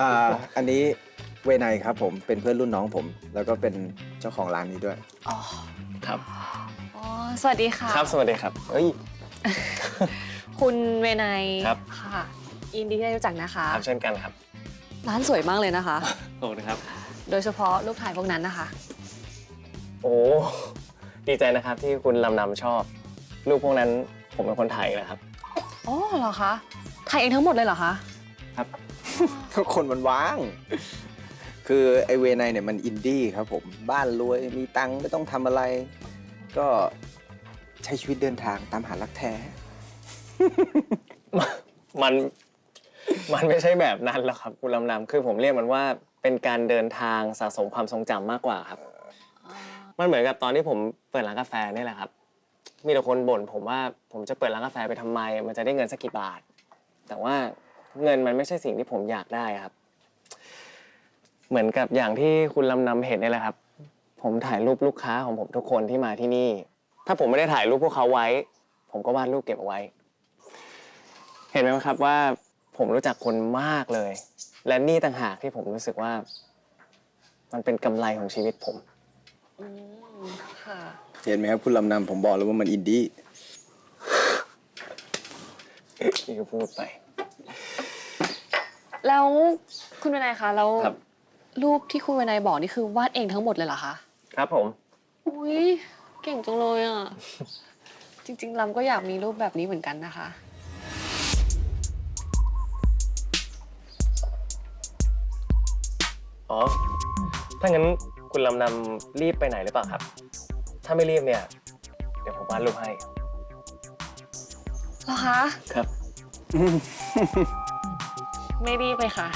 อ่าอันนี้เวไนยครับผมเป็นเพื่อนรุ่นน้องผม แล้วก็เป็นเจ้าของร้านนี้ด้วย อ๋อครับ อ๋อ สวัสดีค่ะ ครับ สวัสดีครับเอ้ย คุณเวไนยครับ ค่ะยินดีที่ได้รู้จักนะคะ ครับเช่นกันครับร้านสวยมากเลยนะคะ ขอบคุณครับ โดยเฉพาะรูปถ่ายพวกนั้นนะคะ โอ้ดีใจนะครับที่คุณลำนำชอบ รูปพวกนั้นผมเป็นคนถ่ายนะครับ อ๋อเหรอคะ ถ่ายเองทั้งหมดเลยเหรอคะ ครับ คนมันว่าง คือไอเวไนยเนี่ยมันอินดี้ครับผม บ้านรวยมีตังค์ไม่ต้องทำอะไร ก็ใช้ชีวิตเดินทางตามหารักแท้ มันมันไม่ใช่แบบนั้นแล้วครับคุณลำนำคือผมเรียกมันว่าเป็นการเดินทางสะสมความทรงจำมากกว่าครับ มันเหมือนกับตอนที่ผมเปิดร้านกาแฟนี่แหละครับ มีแต่คนบ่นผมว่าผมจะเปิดร้านกาแฟไปทำไม มันจะได้เงินสักกี่บาท แต่ว่า เงินมันไม่ใช่สิ่งที่ผมอยากได้ครับ เหมือนกับอย่างที่คุณลำนำเห็นนี่แหละครับ ผมถ่ายรูปลูกค้าของผมทุกคนที่มาที่นี่ ถ้าผมไม่ได้ถ่ายรูปพวกเขาไว้ ผมก็วาดรูปเก็บเอาไว้ เห็นไหมครับว่าผมรู้จักคนมากเลย และนี่ต่างหากที่ผมรู้สึกว่า มันเป็นกำไรของชีวิตผม อืมค่ะ เห็นไหมครับคุณลำนำผมบอกแล้วว่ามันอินดี้ นี่ก็พูดไป แล้วคุณเวไนยคะแล้วครับ รูปที่คุณเวไนยบอกนี่คือวาดเองทั้งหมดเลยเหรอคะครับผม อุ้ยเก่งจังเลยอะ จริงๆลำก็อยากมีรูปแบบนี้เหมือนกันนะคะ อ๋อ ถ้างั้นคุณลำนำรีบไปไหนหรือเปล่าครับ ถ้าไม่รีบเนี่ย เดี๋ยวผมวาดรูปให้ เหรอคะ ครับ ไม่รีบไปค่ะ